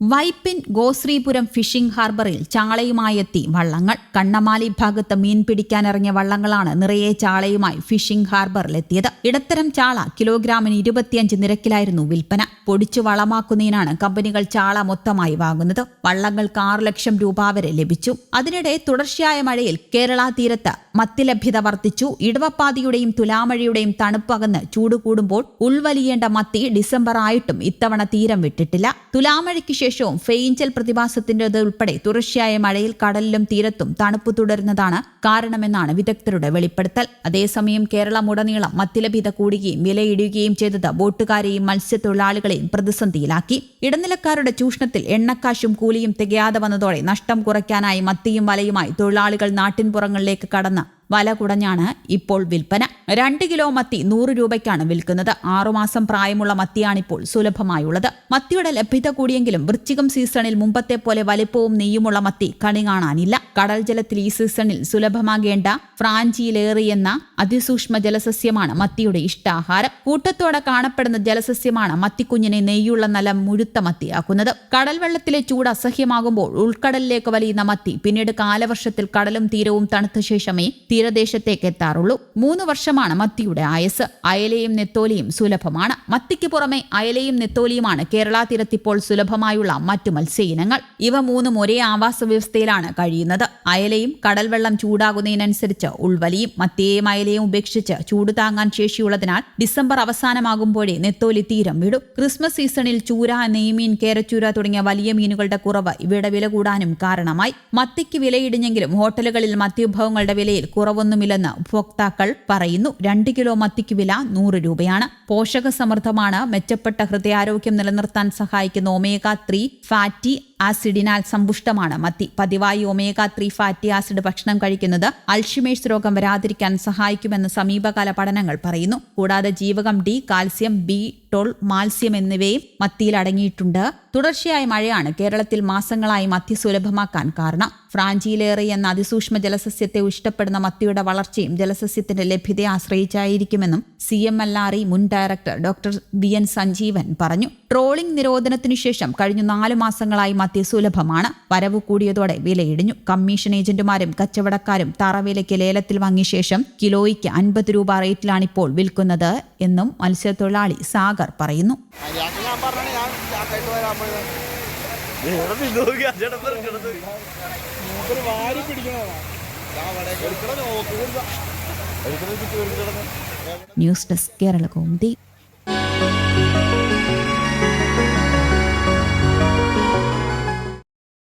Vypin Goshreepuram phishing ഹാർബറിൽ ചാളയുമായി എത്തി വള്ളങ്ങൾ. കണ്ണമാലി ഭാഗത്ത് മീൻ പിടിക്കാനിറങ്ങിയ വള്ളങ്ങളാണ് നിറയെ ചാളയുമായി ഫിഷിംഗ് ഹാർബറിലെത്തിയത്. ഇടത്തരം ചാള കിലോഗ്രാമിന് ഇരുപത്തിയഞ്ച് നിരക്കിലായിരുന്നു വിൽപ്പന. പൊടിച്ചു വളമാക്കുന്നതിനാണ് കമ്പനികൾ ചാള മൊത്തമായി വാങ്ങുന്നത്. വള്ളങ്ങൾക്ക് ആറ് ലക്ഷം രൂപ വരെ ലഭിച്ചു. അതിനിടെ തുടർച്ചയായ മഴയിൽ കേരള തീരത്ത് മത്തിലഭ്യത വർദ്ധിച്ചു. ഇടവപ്പാതിയുടെയും തുലാമഴയുടെയും തണുപ്പകന്ന് ചൂട് കൂടുമ്പോൾ ഉൾവലിയേണ്ട മത്തി ഡിസംബർ ആയിട്ടും ഇത്തവണ തീരം വിട്ടിട്ടില്ല. തുലാമഴയ്ക്ക് ശേഷവും ഫെയിഞ്ചൽ പ്രതിഭാസത്തിന്റെത് ഉൾപ്പെടെ തുടർച്ചയായ മഴയിൽ കടലിലും തീരത്തും തണുപ്പ് തുടരുന്നതാണ് കാരണമെന്നാണ് വിദഗ്ധരുടെ വെളിപ്പെടുത്തൽ. അതേസമയം കേരളമുടനീളം മത്തിലഭ്യത കൂടുകയും വിലയിടുകയും ചെയ്തത് ബോട്ടുകാരെയും മത്സ്യത്തൊഴിലാളികളെയും പ്രതിസന്ധിയിലാക്കി. ഇടനിലക്കാരുടെ ചൂഷണത്തിൽ എണ്ണക്കാശും കൂലിയും തികയാതെ വന്നതോടെ നഷ്ടം കുറയ്ക്കാനായി മത്തിയും വലയുമായി തൊഴിലാളികൾ നാട്ടിൻപുറങ്ങളിലേക്ക് കടന്ന് വല കുടഞ്ഞാണ് ഇപ്പോൾ വിൽപ്പന. രണ്ട് കിലോ മത്തി നൂറ് രൂപയ്ക്കാണ് വിൽക്കുന്നത്. ആറുമാസം പ്രായമുള്ള മത്തിയാണിപ്പോൾ സുലഭമായുള്ളത്. മത്തിയുടെ ലഭ്യത കൂടിയെങ്കിലും വൃശ്ചികം സീസണിൽ മുമ്പത്തെ പോലെ വലിപ്പവും നെയ്യുമുള്ള മത്തി കണി കാണാനില്ല. കടൽ ജലത്തിൽ ഈ സീസണിൽ സുലഭമാകേണ്ട ഫ്രാഞ്ചിയിലേറി എന്ന അതിസൂക്ഷ്മ ജലസസ്യമാണ് മത്തിയുടെ ഇഷ്ടാഹാരം. കൂട്ടത്തോടെ കാണപ്പെടുന്ന ജലസസ്യമാണ് മത്തിക്കുഞ്ഞിനെ നെയ്യുള്ള നല്ല മുഴുത്ത മത്തിയാക്കുന്നത്. കടൽ വെള്ളത്തിലെ ചൂട് അസഹ്യമാകുമ്പോൾ ഉൾക്കടലിലേക്ക് വലിയുന്ന മത്തി പിന്നീട് കാലവർഷത്തിൽ കടലും തീരവും തണുത്ത ശേഷമേ തീരദേശത്തേക്ക് എത്താറുള്ളൂ മൂന്ന് വർഷമാണ് മത്തിയുടെ ആയസ് അയലയും നെത്തോലിയും സുലഭമാണ്. മത്തിക്ക് പുറമെ അയലയും നെത്തോലിയുമാണ് കേരള തീരത്തിപ്പോൾ സുലഭമായുള്ള മറ്റു മത്സ്യ ഇനങ്ങൾ ഇവ മൂന്നും ഒരേ ആവാസ വ്യവസ്ഥയിലാണ് കഴിയുന്നത്. അയലയും കടൽവെള്ളം ചൂടാകുന്നതിനനുസരിച്ച് ഉൾവലിയും മത്തിയെയും അയലയും ഉപേക്ഷിച്ച് ചൂട് താങ്ങാൻ ശേഷിയുള്ളതിനാൽ ഡിസംബർ അവസാനമാകുമ്പോഴേ നെത്തോലി തീരം വിടും. ക്രിസ്മസ് സീസണിൽ ചൂര നെയ്മീൻ കേരച്ചൂര തുടങ്ങിയ വലിയ മീനുകളുടെ കുറവ് ഇവയുടെ വില കൂടാനും കാരണമായി. മത്തിക്ക് വിലയിടിഞ്ഞെങ്കിലും ഹോട്ടലുകളിൽ മത്തി വിഭവങ്ങളുടെ വിലയിൽ കുറവൊന്നുമില്ലെന്ന് ഉപഭോക്താക്കൾ പറയുന്നു. രണ്ട് കിലോ മത്തിക്ക് വില നൂറ് രൂപയാണ്. പോഷക സമൃദ്ധമാണ് മെച്ചപ്പെട്ട ഹൃദയാരോഗ്യം നിലനിർത്താൻ സഹായിക്കുന്ന ഒമേഗ ത്രീ ഫാറ്റി ആസിഡിനാൽ സമ്പുഷ്ടമാണ് മത്തി. പതിവായി ഒമേഗ ത്രീ ഫാറ്റി ആസിഡ് ഭക്ഷണം കഴിക്കുന്നത് അൾഷിമേഴ്സ് രോഗം വരാതിരിക്കാൻ സഹായിക്കുമെന്ന് സമീപകാല പഠനങ്ങൾ പറയുന്നു. കൂടാതെ ജീവകം ഡി കാൽസ്യം ബി ടോൾ മാൽസ്യം എന്നിവയും മത്തിയിൽ അടങ്ങിയിട്ടുണ്ട്. തുടർച്ചയായ മഴയാണ് കേരളത്തിൽ മാസങ്ങളായി മത്തി സുലഭമാക്കാൻ കാരണം. ഫ്രാഞ്ചിയിലേറെ എന്ന അതിസൂക്ഷ്മ ജലസസ്യത്തെ ഇഷ്ടപ്പെടുന്ന മത്തിയുടെ വളർച്ചയും ജലസസ്യത്തിന്റെ ലഭ്യതയെ ആശ്രയിച്ചായിരിക്കുമെന്നും C M L R E മുൻ director doctor B N Sanjeevan പറഞ്ഞു. ട്രോളിംഗ് നിരോധനത്തിനു ശേഷം കഴിഞ്ഞ നാലു മാസങ്ങളായി മത്തി സുലഭമാണ്. വരവ് കൂടിയതോടെ വിലയിടിഞ്ഞു. കമ്മീഷൻ ഏജന്റുമാരും കച്ചവടക്കാരും തറവിലയ്ക്ക് ലേലത്തിൽ വാങ്ങിയ ശേഷം കിലോയ്ക്ക് അൻപത് രൂപ റേറ്റിലാണിപ്പോൾ വിൽക്കുന്നത് എന്നും മത്സ്യത്തൊഴിലാളി സാഗർ പറയുന്നു. വാരി പിടിക്കണതാണ് ന്യൂസ് ഡെസ്ക് കേരള കൗമുദി